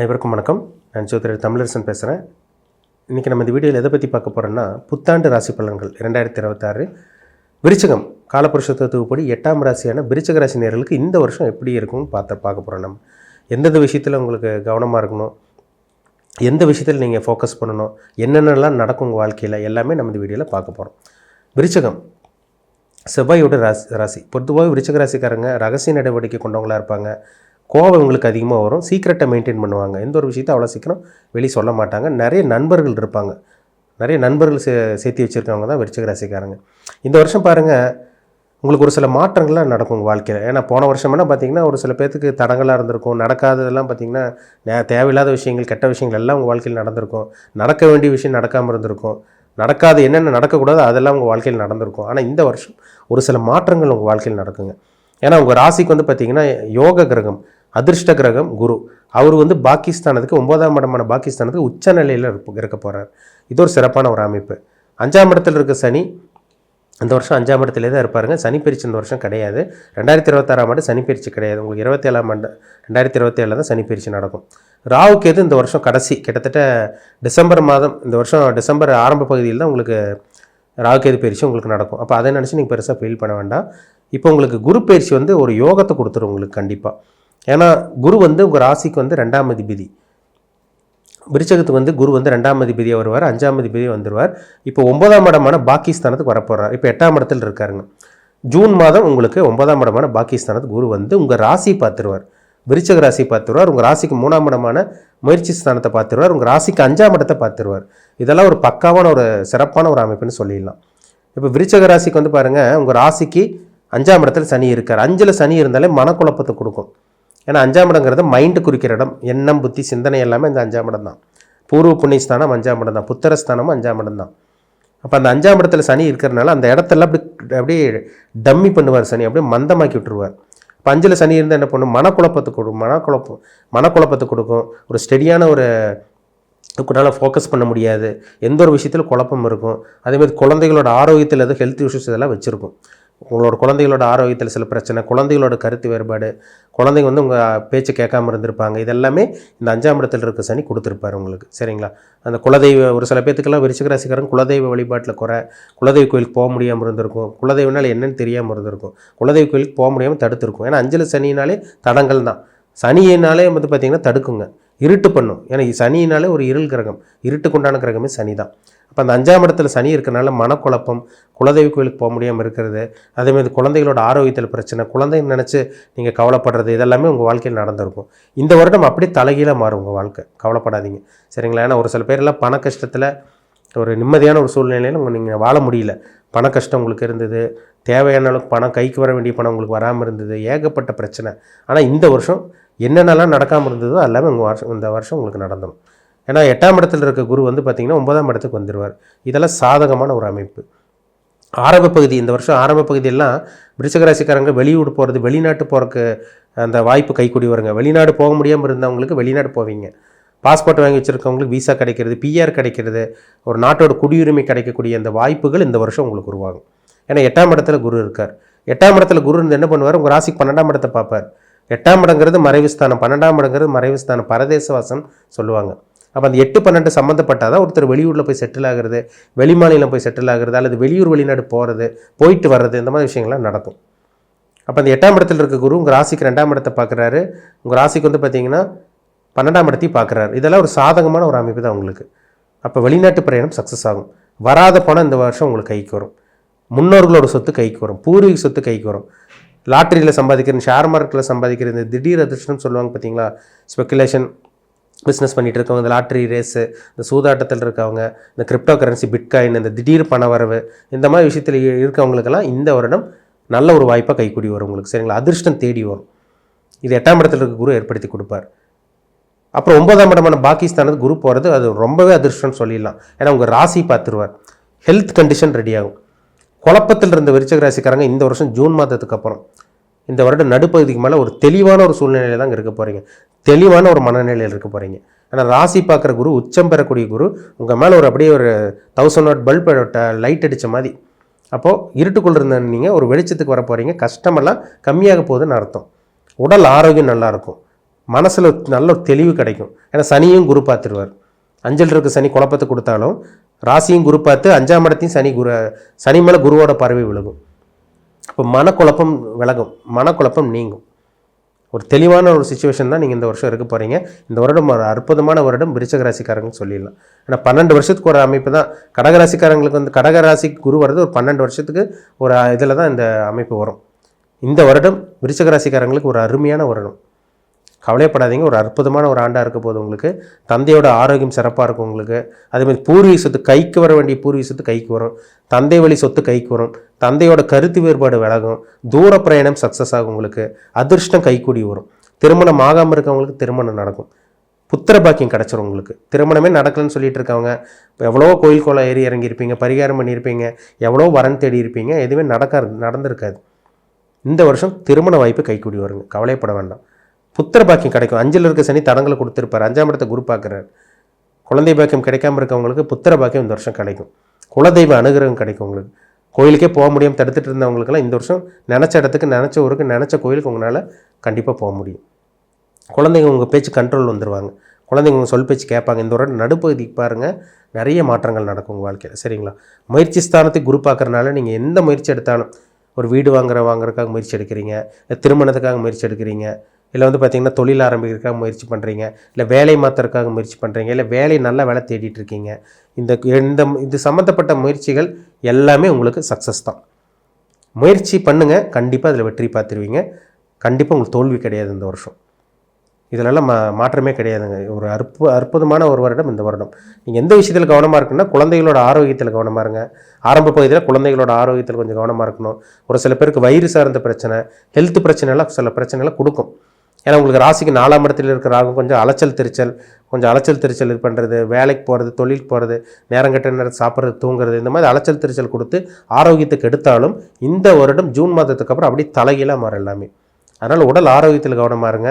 அனைவருக்கும் வணக்கம். நான் ஜோதிடர் தமிழரசன் பேசுகிறேன் இன்றைக்கி நம்ம இந்த வீடியோவில் எதை பற்றி பார்க்க போகிறோன்னா புத்தாண்டு ராசி பலன்கள் இரண்டாயிரத்தி இருபத்தாறு. விருச்சகம் காலப்புருஷத்துவப்படி எட்டாம் ராசியான விருச்சக ராசி நேர்களுக்கு இந்த வருஷம் எப்படி இருக்கும்னு பார்த்து பார்க்க போகிறோம் நம்ம. எந்தெந்த விஷயத்தில் உங்களுக்கு கவனமாக இருக்கணும்? எந்த விஷயத்தில் நீங்கள் ஃபோக்கஸ் பண்ணணும்? என்னென்னலாம் நடக்கும் உங்கள் வாழ்க்கையில்? எல்லாமே நம்ம இந்த வீடியோவில் பார்க்க போகிறோம் விருச்சகம் செவ்வாயோட ராசி ராசி. பொதுவாக விருச்சக ராசிக்காரங்க ரகசிய நடவடிக்கை கொண்டவங்களா இருப்பாங்க. கோவம் இவங்களுக்கு அதிகமாக வரும். சீக்கிரட்டை மெயின்டைன் பண்ணுவாங்க. எந்த ஒரு விஷயத்தை அவ்வளோ சீக்கிரம் வெளியே சொல்ல மாட்டாங்க. நிறைய நண்பர்கள் இருப்பாங்க. நிறைய நண்பர்கள் சே சேர்த்து வச்சுருக்கவங்க தான் விருச்சிக ராசிக்காரங்க. இந்த வருஷம் பாருங்கள் உங்களுக்கு ஒரு சில மாற்றங்கள்லாம் நடக்கும் உங்கள் வாழ்க்கையில். ஏன்னா போன வருஷம்னா பார்த்தீங்கன்னா ஒரு சில பேர்த்துக்கு தடங்களாக இருந்திருக்கும். நடக்காததெல்லாம் பார்த்தீங்கன்னா நே- தேவையில்லாத விஷயங்கள் கெட்ட விஷயங்கள் எல்லாம் உங்கள் வாழ்க்கையில் நடந்திருக்கும். நடக்க வேண்டிய விஷயம் நடக்காமல் இருந்திருக்கும். நடக்காது என்னென்ன நடக்கக்கூடாதோ அதெல்லாம் உங்கள் வாழ்க்கையில் நடந்திருக்கும். ஆனால் இந்த வருஷம் ஒரு சில மாற்றங்கள் உங்கள் வாழ்க்கையில் நடக்குங்க. ஏன்னா உங்கள் ராசிக்கு வந்து பார்த்தீங்கன்னா யோக கிரகம். அதிர்ஷ்ட கிரகம் குரு. அவர் வந்து பாகிஸ்தானத்துக்கு ஒன்பதாம் இடமான பாகிஸ்தானத்துக்கு உச்ச நிலையில் இருக்க போகிறார் இது ஒரு சிறப்பான ஒரு அமைப்பு. அஞ்சாம் இடத்துல இருக்க சனி இந்த வருஷம் அஞ்சாம் இடத்துலேயே தான் இருப்பாருங்க. சனி பயிற்சி இந்த வருஷம் கிடையாது. ரெண்டாயிரத்தி இருபத்தாறாம் ஆண்டு சனி பயிற்சி கிடையாது. உங்களுக்கு இருபத்தேழாம் ஆண்டு ரெண்டாயிரத்தி இருபத்தேழில் தான் சனி பயிற்சி நடக்கும். ராவுக்கு எது இந்த வருஷம் கடைசி கிட்டத்தட்ட டிசம்பர் மாதம் இந்த வருஷம் டிசம்பர் ஆரம்ப பகுதியில் தான் உங்களுக்கு ராகுகேது பயிற்சி உங்களுக்கு நடக்கும். அப்போ அதை நினச்சி நீங்கள் பெருசாக ஃபீல் பண்ண வேண்டாம். இப்போ உங்களுக்கு குரு பயிற்சி வந்து ஒரு யோகத்தை கொடுத்துரும் உங்களுக்கு கண்டிப்பாக ஏன்னா குரு வந்து உங்கள் ராசிக்கு வந்து ரெண்டாம் அதிபதி. விருச்சகத்துக்கு வந்து குரு வந்து ரெண்டாம் அதிபதியாக வருவார் அஞ்சாம் அதிபதியாக வந்துடுவார் இப்போ ஒன்பதாம் இடமான பாகிஸ்தானத்துக்கு வரப்போகிறார் இப்போ எட்டாம் இடத்துல இருக்காருங்க. ஜூன் மாதம் உங்களுக்கு ஒன்பதாம் இடமான பாகிஸ்தானத்துக்கு குரு வந்து உங்கள் ராசி பார்த்துருவார். விருச்சக ராசி பார்த்துருவார். உங்கள் ராசிக்கு மூணாம் இடமான முயற்சி ஸ்தானத்தை பார்த்துருவார். உங்கள் ராசிக்கு அஞ்சாம் இடத்தை பார்த்துருவார். இதெல்லாம் ஒரு பக்காவான ஒரு சிறப்பான ஒரு அமைப்புன்னு சொல்லிடலாம். இப்போ விருச்சக ராசிக்கு வந்து பாருங்கள் உங்கள் ராசிக்கு அஞ்சாம் இடத்துல சனி இருக்கார். அஞ்சில் சனி இருந்தாலே மனக்குழப்பத்தை கொடுக்கும். ஏன்னா அஞ்சாம் இடங்கிறது மைண்டு குறிக்கிற இடம். எண்ணம் புத்தி சிந்தனை எல்லாமே இந்த அஞ்சாம் இடம் தான். பூர்வ புண்ணியஸ்தானம் அஞ்சாம் இடம் தான். புத்திரஸ்தானமும் அஞ்சாம் இடம் தான். அப்போ அந்த அஞ்சாம் இடத்துல சனி இருக்கிறனால அந்த இடத்தெல்லாம் அப்படி அப்படியே டம்மி பண்ணுவார் சனி. அப்படியே மந்தமாக்கி விட்டுருவார். இப்போ அஞ்சில் சனி இருந்தால் என்ன பண்ணும்? மனக்குழப்பத்தை கொடுக்கும் மனக்குழப்பம் மனக்குழப்பத்தை கொடுக்கும். ஒரு ஸ்டெடியான ஒரு உங்களால் ஃபோக்கஸ் பண்ண முடியாது. எந்த ஒரு விஷயத்தில் குழப்பம் இருக்கும். அதேமாதிரி குழந்தைகளோட ஆரோக்கியத்தில் எதுவும் ஹெல்த் இஷ்யூஸ் இதெல்லாம் வச்சுருக்கும். உங்களோட குழந்தைகளோட ஆரோக்கியத்தில் சில பிரச்சனை குழந்தைகளோட கருத்து வேறுபாடு குழந்தைங்க வந்து உங்கள் பேச்சு கேட்காம இருந்திருப்பாங்க. இதெல்லாமே இந்த அஞ்சாம் இடத்துல இருக்க சனி கொடுத்துருப்பாரு உங்களுக்கு. சரிங்களா? அந்த குலதெய்வ ஒரு சில பேத்துக்கெல்லாம் விருச்சிக ராசிக்காரங்க குலதெய்வ வழிபாட்டில் குறை குலதெய்வ கோயிலுக்கு போக முடியாமல் இருந்திருக்கும். குலதெய்வனால் என்னன்னு தெரியாமல் இருந்திருக்கும். குலதெய்வ கோயிலுக்கு போக முடியாமல் தடுத்துருக்கும். ஏன்னா அஞ்சல சனினாலே தடங்கள் தான் சனியினாலே வந்து பார்த்திங்கன்னா தடுக்குங்க. இருட்டு பண்ணும். ஏன்னா சனியினாலே ஒரு இருள் கிரகம். இருட்டுக்குண்டான கிரகமே சனி தான் அப்போ அந்த அஞ்சாம் இடத்துல சனி இருக்கிறனால மனக்குழப்பம் குலதெய்வ கோயிலுக்கு போக முடியாமல் இருக்கிறது அதேமாதிரி குழந்தைகளோட ஆரோக்கியத்தில் பிரச்சனை குழந்தைங்க நினச்சி நீங்கள் கவலைப்படுறது இதெல்லாமே உங்கள் வாழ்க்கையில் நடந்திருக்கும். இந்த வருடம் அப்படியே தலைகீழாக மாறும் உங்கள் வாழ்க்கை. கவலைப்படாதீங்க. சரிங்களா? ஏன்னா ஒரு சில பேரெல்லாம் பண கஷ்டத்தில் ஒரு நிம்மதியான ஒரு சூழ்நிலையில் உங்கள் நீங்கள் வாழ முடியல. பண கஷ்டம் உங்களுக்கு இருந்தது தேவையான அளவுக்கு பணம் கைக்கு வர வேண்டிய பணம் உங்களுக்கு வராமல் இருந்தது ஏகப்பட்ட பிரச்சனை. ஆனால் இந்த வருஷம் என்னென்னலாம் நடக்காமல் இருந்ததோ எல்லாமே உங்கள் வருஷம் இந்த வருஷம் உங்களுக்கு நடந்துடும் ஏன்னா எட்டாம் இடத்துல இருக்க குரு வந்து பார்த்திங்கன்னா ஒன்பதாம் இடத்துக்கு வந்துடுவார் இதெல்லாம் சாதகமான ஒரு அமைப்பு. ஆரம்ப பகுதி இந்த வருஷம் ஆரம்ப பகுதியெல்லாம் விருச்சகராசிக்காரங்க ராசிக்காரங்க போகிறது வெளிநாட்டு போகிறக்கு அந்த வாய்ப்பு கைக்கூடி வருங்க வெளிநாடு போக முடியாமல் இருந்தவங்களுக்கு வெளிநாடு போவீங்க. பாஸ்போர்ட் வாங்கி வச்சுருக்கவங்களுக்கு விசா கிடைக்கிறது பிஆர் கிடைக்கிறது ஒரு நாட்டோட குடியுரிமை கிடைக்கக்கூடிய அந்த வாய்ப்புகள் இந்த வருஷம் உங்களுக்கு உருவாகும். ஏன்னா எட்டாம் இடத்துல குரு இருக்கார். எட்டாம் இடத்துல குரு இருந்து என்ன பண்ணுவார்? உங்கள் ராசிக்கு பன்னெண்டாம் இடத்தை பார்ப்பார். எட்டாம் இடங்கிறது மறைவுஸ்தானம் பன்னெண்டாம் இடங்கிறது மறைவுஸ்தானம் பரதேசவாசம் சொல்லுவாங்க. அப்போ அந்த எட்டு பன்னெண்டு சம்மந்தப்பட்டால் தான் ஒருத்தர் வெளியூரில் போய் செட்டில் ஆகிறது வெளிமாநிலம் போய் செட்டில் ஆகிறது அல்லது வெளியூர் வெளிநாடு போகிறது போயிட்டு வர்றது இந்த மாதிரி விஷயங்கள்லாம் நடக்கும். அப்போ அந்த எட்டாம் இடத்துல இருக்க குரு உங்கள் ராசிக்கு ரெண்டாம் இடத்தை பார்க்குறாரு உங்கள் ராசிக்கு வந்து பார்த்தீங்கன்னா பன்னெண்டாம் இடத்தையும் பார்க்குறாரு இதெல்லாம் ஒரு சாதகமான ஒரு அமைப்பு தான் உங்களுக்கு. அப்போ வெளிநாட்டு பிரயாணம் சக்ஸஸ் ஆகும். வராத பணம் இந்த வருஷம் உங்களுக்கு கைக்கு வரும். முன்னோர்களோட சொத்து கைக்கு வரும். பூர்வீக சொத்து கைக்கு வரும். லாட்டரியில் சம்பாதிக்கிற ஷேர் மார்க்கெட்டில் சம்பாதிக்கிற இந்த திடீர் அதிர்ஷ்டம் சொல்லுவாங்க பார்த்தீங்களா ஸ்பெக்குலேஷன் பிஸ்னஸ் பண்ணிகிட்டு இருக்கவங்க இந்த லாட்ரி ரேஸு இந்த சூதாட்டத்தில் இருக்கவங்க இந்த கிரிப்டோ கரன்சி பிட்காயின் இந்த திடீர் பண வரவு இந்த மாதிரி விஷயத்தில் இருக்கவங்களுக்கெல்லாம் இந்த வருடம் நல்ல ஒரு வாய்ப்பாக கைக்கூடி வரும் உங்களுக்கு சரிங்களா? அதிர்ஷ்டம் தேடி வரும். இது எட்டாம் இடத்துல இருக்க குரு ஏற்படுத்தி கொடுப்பார். அப்புறம் ஒன்பதாம் இடமான பாகிஸ்தானது குரு போகிறது அது ரொம்பவே அதிர்ஷ்டம்னு சொல்லிடலாம். ஏன்னா உங்கள் ராசி பார்த்துருவார். ஹெல்த் கண்டிஷன் ரெடி ஆகும். குழப்பத்தில் இருந்த விருச்சக ராசிக்காரங்க இந்த வருஷம் ஜூன் மாதத்துக்கு அப்புறம். இந்த வருடம் நடுப்பகுதிக்கு மேலே ஒரு தெளிவான ஒரு சூழ்நிலையில தான் இருக்க போகிறீங்க தெளிவான ஒரு மனநிலையில் இருக்க போகிறீங்க ஆனால் ராசி பார்க்குற குரு உச்சம் பெறக்கூடிய குரு உங்கள் மேலே ஒரு அப்படியே ஒரு தௌசண்ட் வாட் பல்ப் லைட் அடித்த மாதிரி. அப்போது இருட்டுக்குள்ள இருந்த நீங்கள் ஒரு வெளிச்சத்துக்கு வர போகிறீங்க கஷ்டமெல்லாம் கம்மியாக போகுதுன்னு அர்த்தம். உடல் ஆரோக்கியம் நல்லாயிருக்கும் மனசில் நல்ல ஒரு தெளிவு கிடைக்கும். ஏன்னா சனியும் குரு பார்த்துருவார். அஞ்சல் இருக்க சனி குழப்பத்தை கொடுத்தாலும் ராசியும் குரு பார்த்து அஞ்சாம் இடத்தையும் சனி குரு சனி மேலே குருவோட பார்வை விலகும். அப்போ மனக்குழப்பம் விலகும். மனக்குழப்பம் நீங்கும். ஒரு தெளிவான ஒரு சுச்சுவேஷன் தான் நீங்கள் இந்த வருஷம் இருக்க போகிறீங்க இந்த வருடம் ஒரு அற்புதமான வருடம் விருச்சக ராசிக்காரங்க சொல்லிடலாம். ஆனால் பன்னெண்டு வருஷத்துக்கு ஒரு அமைப்பு தான். கடகராசிக்காரங்களுக்கு வந்து கடகராசி குரு வர்றது ஒரு பன்னெண்டு வருஷத்துக்கு ஒரு இதில் தான் இந்த அமைப்பு வரும். இந்த வருடம் விருச்சக ராசிக்காரங்களுக்கு ஒரு அருமையான வருடம். கவலைப்படாதீங்க ஒரு அற்புதமான ஒரு ஆண்டாக இருக்க போது உங்களுக்கு. தந்தையோட ஆரோக்கியம் சிறப்பாக இருக்கும் உங்களுக்கு. அதேமாதிரி பூர்வீக சொத்து கைக்கு வர வேண்டிய பூர்வீக சொத்து கைக்கு வரும். தந்தை வழி சொத்து கைக்கு வரும். தந்தையோட கருத்து வேறுபாடு விலகும். தூர பிரயாணம் சக்ஸஸ் ஆகும் உங்களுக்கு. அதிர்ஷ்டம் கைக்கூடி வரும். திருமணம் ஆகாமல் இருக்கவங்களுக்கு திருமணம் நடக்கும். புத்திர பாக்கியம் கிடச்சிரும் உங்களுக்கு. திருமணமே நடக்கலன்னு சொல்லிட்டு இருக்கவங்க எவ்வளோ கோயில் கோலம் ஏறி இறங்கியிருப்பீங்க பரிகாரம் பண்ணியிருப்பீங்க எவ்வளோ வரன் தேடி இருப்பீங்க எதுவுமே நடக்காது நடந்திருக்காது. இந்த வருஷம் திருமண வாய்ப்பு கைக்கூடி வருங்க. கவலைப்பட வேண்டாம். புத்திர பாக்கியம் கிடைக்கும். அஞ்சில் இருக்க சனி தடங்களை கொடுத்துருப்பார். அஞ்சாம் இடத்தை குரு பார்க்குறாரு. குழந்தை பாக்கியம் கிடைக்காம இருக்கவங்களுக்கு புத்திர பாக்கியம் இந்த வருஷம் கிடைக்கும். குலதெய்வ அனுகிரகம் கிடைக்கும் உங்களுக்கு. கோயிலுக்கே போக முடியாமல் தடுத்துட்டு இருந்தவங்களுக்கெல்லாம் இந்த வருஷம் நினச்ச இடத்துக்கு நினச்ச ஊருக்கு நினச்ச கோயிலுக்கு உங்களால் கண்டிப்பாக போக முடியும். குழந்தைங்க உங்கள் பேச்சு கண்ட்ரோல் வந்துடுவாங்க குழந்தைங்க உங்கள் சொல் பேச்சு கேட்பாங்க. இந்த வருடம் நடுப்பகுதிக்கு பாருங்கள் நிறைய மாற்றங்கள் நடக்கும் உங்கள் வாழ்க்கையில். சரிங்களா? முயற்சி ஸ்தானத்தை குரு பார்க்குறனால நீங்கள் எந்த முயற்சி எடுத்தாலும் ஒரு வீடு வாங்குற வாங்குறதுக்காக முயற்சி எடுக்கிறீங்க. இல்லை திருமணத்துக்காக முயற்சி எடுக்கிறீங்க. இல்லை வந்து பார்த்திங்கன்னா தொழில் ஆரம்பிக்கிறதுக்காக முயற்சி பண்ணுறீங்க இல்லை வேலை மாற்றுறதுக்காக முயற்சி பண்ணுறீங்க இல்லை வேலை நல்ல வேலை தேடிட்டு இருக்கீங்க. இந்த இந்த இது சம்மந்தப்பட்ட முயற்சிகள் எல்லாமே உங்களுக்கு சக்ஸஸ் தான். முயற்சி பண்ணுங்கள் கண்டிப்பாக அதில் வெற்றி பார்த்துருவீங்க. கண்டிப்பாக உங்களுக்கு தோல்வி கிடையாது இந்த வருஷம். இதிலெல்லாம் மா மாற்றமே கிடையாதுங்க. ஒரு அற்பு அற்புதமான ஒரு வருடம் இந்த வருடம். நீங்கள் எந்த விஷயத்தில் கவனமாக இருக்குன்னா குழந்தைகளோட ஆரோக்கியத்தில் கவனமாக இருங்க. ஆரம்ப பகுதியில் குழந்தைகளோட ஆரோக்கியத்தில் கொஞ்சம் கவனமாக இருக்கணும். ஒரு சில பேருக்கு வயிறு சார்ந்த பிரச்சனை ஹெல்த் பிரச்சனைலாம் சில பிரச்சனைலாம் கொடுக்கும். ஏன்னா உங்களுக்கு ராசிக்கு நாலாம் இடத்துல இருக்கிற ராகு கொஞ்சம் அலைச்சல் திருச்சல். கொஞ்சம் அலைச்சல் திருச்சல் இது பண்ணுறது வேலைக்கு போகிறது தொழிலுக்கு போகிறது நேரம் கட்ட நேரம் சாப்பிட்றது தூங்குறது இந்த மாதிரி அலைச்சல் திருச்சல் கொடுத்து ஆரோக்கியத்துக்கு எடுத்தாலும் இந்த வருடம் ஜூன் மாதத்துக்கு அப்புறம் அப்படியே தலைகீழாக மாறும் எல்லாமே. அதனால் உடல் ஆரோக்கியத்தில் கவனமாக இருங்க.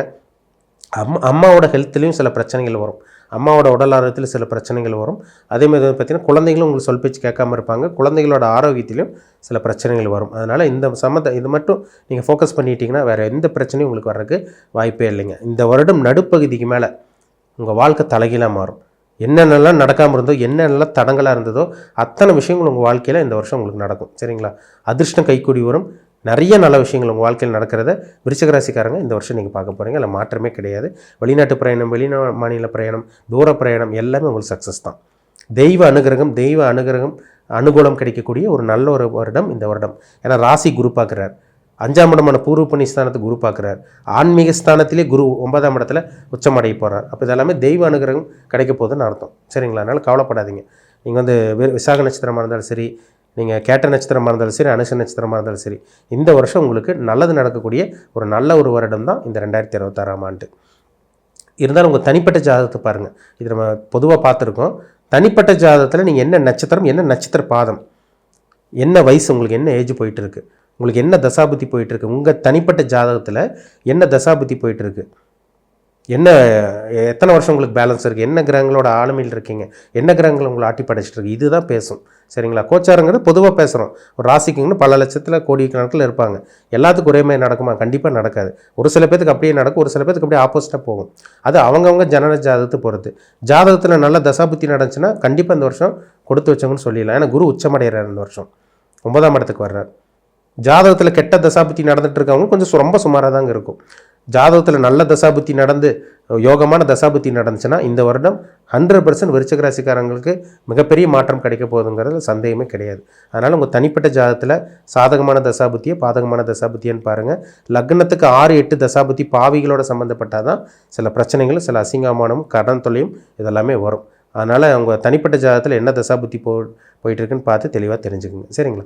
அம்மா அம்மாவோட ஹெல்த்லேயும் சில பிரச்சனைகள் வரும். அம்மாவோட உடல் ஆரோக்கியத்தில் சில பிரச்சனைகள் வரும். அதேமாதிரி வந்து பார்த்திங்கன்னா குழந்தைகளும் உங்களுக்கு சொல் பேச்சு கேட்காம இருப்பாங்க. குழந்தைகளோட ஆரோக்கியத்திலையும் சில பிரச்சனைகள் வரும். அதனால் இந்த சம்மந்த இது மட்டும் நீங்கள் ஃபோக்கஸ் பண்ணிட்டீங்கன்னா வேறு எந்த பிரச்சனையும் உங்களுக்கு வர்றதுக்கு வாய்ப்பே இல்லைங்க. இந்த வருடம் நடுப்பகுதிக்கு மேலே உங்கள் வாழ்க்கை தலைகீழாக மாறும். என்னென்னலாம் நடக்காமல் இருந்தோ என்னென்னலாம் தடங்களாக இருந்ததோ அத்தனை விஷயங்கள் உங்கள் வாழ்க்கையில் இந்த வருஷம் உங்களுக்கு நடக்கும். சரிங்களா? அதிர்ஷ்டம் கைக்கூடி வரும். நிறைய நல்ல விஷயங்கள் உங்கள் வாழ்க்கையில் நடக்கிறத விருச்சகராசிக்காரங்க இந்த வருஷம் நீங்கள் பார்க்க போகிறீங்க அதில் மாற்றமே கிடையாது. வெளிநாட்டு பிரயாணம் வெளிநா மாநில பிரயாணம் தூர பிரயாணம் எல்லாமே உங்களுக்கு சக்ஸஸ் தான். தெய்வ அனுகிரகம் தெய்வ அனுகிரகம் அனுகூலம் கிடைக்கக்கூடிய ஒரு நல்ல ஒரு வருடம் இந்த வருடம். ஏன்னா ராசி குரு பார்க்குறார். அஞ்சாம் இடமான பூர்வ புண்ணிய ஸ்தானத்தை குரு பார்க்குறார். ஆன்மீக ஸ்தானத்திலே குரு ஒன்பதாம் இடத்துல உச்சமடைய போகிறார் அப்போ இதெல்லாமே தெய்வ அனுகிரகம் கிடைக்க போகுதுன்னு அர்த்தம். சரிங்களா? அதனால் கவலைப்படாதீங்க. நீங்கள் வந்து வி- விசாக நட்சத்திரமாக இருந்தாலும் சரி நீங்கள் கேட்ட நட்சத்திரமாக இருந்தாலும் சரி அனுஷ நட்சத்திரமாக இருந்தாலும் சரி இந்த வருஷம் உங்களுக்கு நல்லது நடக்கக்கூடிய ஒரு நல்ல ஒரு வருடம் தான் இந்த ரெண்டாயிரத்தி இருபத்தாறாம் ஆண்டு. இருந்தாலும் உங்கள் தனிப்பட்ட ஜாதகத்தை பாருங்கள் இது நம்ம பொதுவாக பார்த்துருக்கோம். தனிப்பட்ட ஜாதகத்தில் நீங்கள் என்ன நட்சத்திரம் என்ன நட்சத்திர பாதம் என்ன வயசு உங்களுக்கு என்ன ஏஜ் போயிட்டு இருக்கு உங்களுக்கு என்ன தசாபுத்தி போயிட்டு இருக்கு உங்கள் தனிப்பட்ட ஜாதகத்தில் என்ன தசாபுத்தி போயிட்டு இருக்கு என்ன எத்தனை வருஷம் உங்களுக்கு பேலன்ஸ் இருக்குது என்ன கிரகங்களோட ஆளுமையில் இருக்கீங்க? என்ன கிரகங்கள் உங்களை ஆட்டி படைச்சிட்டு இருக்கு? இதுதான் பேசும். சரிங்களா? கோச்சாரங்கிறது பொதுவாக பேசுகிறோம் ஒரு ராசிக்குங்கன்னு பல லட்சத்தில் கோடிக்கணக்கில் இருப்பாங்க. எல்லாத்துக்கும் ஒரே மாதிரி நடக்குமா? கண்டிப்பாக நடக்காது. ஒரு சில பேத்துக்கு அப்படியே நடக்கும் ஒரு சில பேத்துக்கு அப்படியே ஆப்போசிட்டாக போகும். அது அவங்கவுங்க ஜனன ஜாதகத்தை பொறுத்து. ஜாதகத்தில் நல்ல தசாபுத்தி நடந்துச்சுன்னா கண்டிப்பாக இந்த வருஷம் கொடுத்து வச்சவங்கன்னு சொல்லிடலாம். ஏன்னா குரு உச்சமடைகிறார் இந்த வருஷம். ஒன்பதாம் இடத்துக்கு வர்றார். ஜாதகத்தில் கெட்ட தசாபுத்தி நடந்துட்டு இருக்கவங்க கொஞ்சம் ரொம்ப சுமாராக தாங்க இருக்கும். ஜாதகத்தில் நல்ல தசாபுத்தி நடந்து யோகமான தசாபுத்தி நடந்துச்சுன்னா இந்த வருடம் ஹண்ட்ரட் பர்சன்ட் விருச்சக ராசிக்காரங்களுக்கு மிகப்பெரிய மாற்றம் கிடைக்க போகுதுங்கிறது சந்தேகமே கிடையாது. அதனால் உங்கள் தனிப்பட்ட ஜாதகத்தில் சாதகமான தசாபுத்தியை பாதகமான தசாபுத்தியன்னு பாருங்கள் லக்னத்துக்கு ஆறு எட்டு தசாபுத்தி பாவிகளோட சம்மந்தப்பட்டால் தான் சில பிரச்சனைகளும் சில அசிங்கமானமும் கடன் தொல்லையும் இதெல்லாமே வரும். அதனால் உங்கள் தனிப்பட்ட ஜாதகத்தில் என்ன தசாபுத்தி போ போயிட்டுருக்குன்னு பார்த்து தெளிவாக தெரிஞ்சுக்குங்க. சரிங்களா?